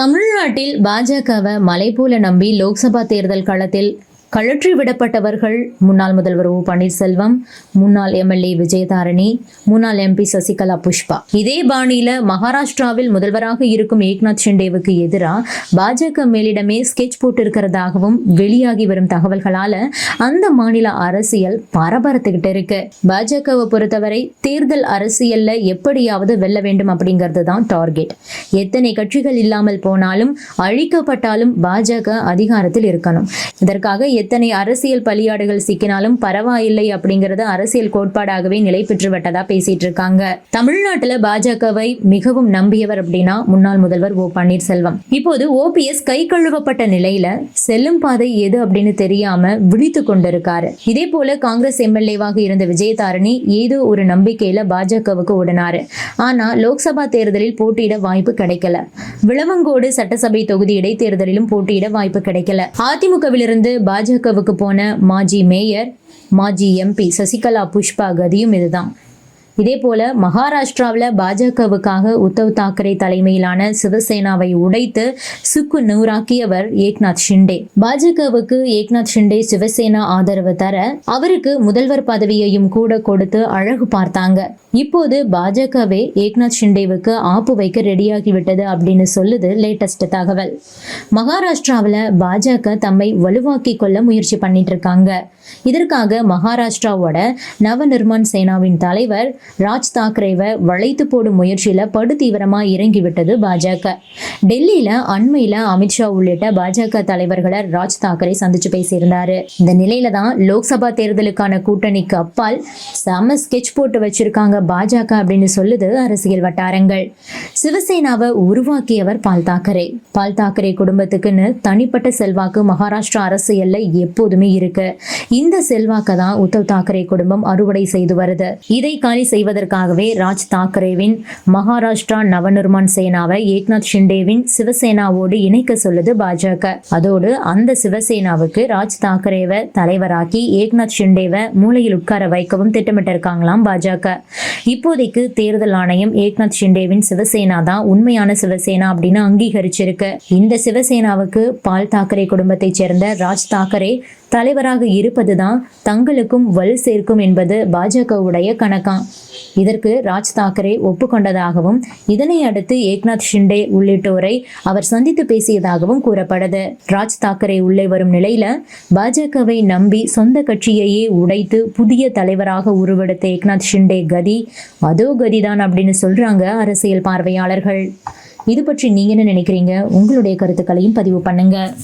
தமிழ்நாட்டில் பாஜகவை மலை போல நம்பி லோக்சபா தேர்தல் களத்தில் கழற்றி விடப்பட்டவர்கள் முன்னாள் முதல்வர் ஓ பன்னீர்செல்வம் முன்னாள் எம்எல்ஏ விஜயதாரணி முன்னாள் எம்பி சசிகலா புஷ்பா. இதே பாணியில மகாராஷ்டிராவில் முதல்வராக இருக்கும் ஏக்நாத் ஷிண்டேவுக்கு எதிராக பாஜக மேலிடமே ஸ்கெட்ச் போட்டிருக்கிறதாகவும் வெளியாகி வரும் தகவல்களால அந்த மாநில அரசியல் பரபரத்துக்கிட்டு இருக்கு. பாஜகவை பொறுத்தவரை தேர்தல் அரசியல்ல எப்படியாவது வெல்ல வேண்டும் அப்படிங்கிறது தான் டார்கெட். எத்தனை கட்சிகள் இல்லாமல் போனாலும் அழிக்கப்பட்டாலும் பாஜக அதிகாரத்தில் இருக்கணும். இதற்காக எத்தனை அரசியல் பலியாடுகள் சிக்கினாலும் பரவாயில்லை அப்படிங்கறது அரசியல் கோட்பாடாகவே நிலை பெற்று விட்டதா பேசிட்டு இருக்காங்க தமிழ்நாட்டுல பாஜகவை மிகவும் நம்பியவர் அப்படின்னா முன்னாள் முதல்வர் ஓ பன்னீர்செல்வம். இப்போது ஓபிஎஸ் கை கழுவப்பட்ட நிலையில செல்லும் பாதை எது அப்படின்னு தெரியாம விழித்து கொண்டிருக்காரு. இதே போல காங்கிரஸ் எம்எல்ஏவாக இருந்த விஜயதாரணி ஏதோ ஒரு நம்பிக்கையில பாஜகவுக்கு ஓடினாரு. ஆனா லோக்சபா தேர்தலில் போட்டியிட வாய்ப்பு கிடைக்கல. விளவங்கோடு சட்டசபை தொகுதி இடைத்தேர்தலிலும் போட்டியிட வாய்ப்பு கிடைக்கல. அதிமுகவிலிருந்து பாஜகவுக்கு போன மாஜி மேயர் மாஜி எம்பி சசிகலா புஷ்பா கதியும் இதுதான். இதே போல மகாராஷ்டிராவில் பாஜகவுக்காக உத்தவ் தாக்கரே தலைமையிலான சிவசேனாவை உடைத்து சுக்கு நூறாக்கியவர் ஏக்நாத் ஷிண்டே. பாஜகவுக்கு ஏக்நாத் ஷிண்டே சிவசேனா ஆதரவு தர அவருக்கு முதல்வர் பதவியையும் கூட கொடுத்து அழகு பார்த்தாங்க. இப்போது பாஜகவே ஏக்நாத் ஷிண்டேவுக்கு ஆப்பு வைக்க ரெடியாகிவிட்டது அப்படின்னு சொல்லுது லேட்டஸ்ட் தகவல். மகாராஷ்டிராவில் பாஜக தம்மை வலுவாக்கி கொள்ள முயற்சி பண்ணிட்டு இருக்காங்க இதற்காக மகாராஷ்டிராவோட நவநிர்மாண் சேனாவின் தலைவர் ராஜ் தாக்கரேவை வளைத்து போடும் முயற்சியில படு தீவிரமா இறங்கி விட்டது பாஜக. டெல்லியில அண்மையில அமித்ஷா உள்ளிட்ட பாஜக தலைவர்களை ராஜ் தாக்கரே சந்திச்சு பேசியிருந்தாரு. இந்த நிலையில தான் லோக்சபா தேர்தலுக்கான கூட்டணிக்கு அப்பால் செம ஸ்கெட்ச் போட்டு வச்சிருக்காங்க பாஜக அப்படின்னு சொல்லுது அரசியல் வட்டாரங்கள். சிவசேனாவை உருவாக்கியவர் பால் தாக்கரே. பால் தாக்கரே குடும்பத்துக்குன்னு தனிப்பட்ட செல்வாக்கு மகாராஷ்டிரா அரசியல்ல எப்போதுமே இருக்கு. இந்த செல்வாக்கை தான் உத்தவ் தாக்கரே குடும்பம் அறுவடை செய்து வருது. இதை காலி செய்வதற்காகவே ராஜ் தாக்கரேவின் மகாராஷ்டிரா நவநிர்மான் சேனாவை ஏக்நாத் ஷிண்டேவின் சிவசேனாவோடு இணைக்க சொல்லுது பாஜக. அதோடு அந்த சிவசேனாவுக்கு ராஜ் தாக்கரேவை தலைவராக்கி ஏக்நாத் ஷிண்டேவை மூலையில் உட்கார வைக்கவும் திட்டமிட்டிருக்காங்களாம் பாஜக. இப்போதைக்கு தேர்தல் ஆணையம் ஏக்நாத் ஷிண்டேவின் சிவசேனா தான் உண்மையான சிவசேனா அப்படின்னு அங்கீகரிச்சிருக்கு. இந்த சிவசேனாவுக்கு பால் தாக்கரே குடும்பத்தைச் சேர்ந்த ராஜ் தாக்கரே தலைவராக இருப்பதுதான் தங்களுக்கும் வலு சேர்க்கும் என்பது பாஜகவுடைய கணக்கான் இதற்கு ராஜ் தாக்கரே ஒப்புக்கொண்டதாகவும் இதனை அடுத்து ஏக்நாத் ஷிண்டே உள்ளிட்டோரை அவர் சந்தித்து பேசியதாகவும் கூறப்படுது ராஜ் தாக்கரே உள்ளே வரும் நிலையில பாஜகவை நம்பி சொந்த கட்சியையே உடைத்து புதிய தலைவராக உருவெடுத்த ஏக்நாத் ஷிண்டே கதி அதோ கதிதான் அப்படின்னு சொல்றாங்க அரசியல் பார்வையாளர்கள். இது பற்றி நீங்க என்ன நினைக்கிறீங்க? உங்களுடைய கருத்துக்களையும் பதிவு பண்ணுங்க.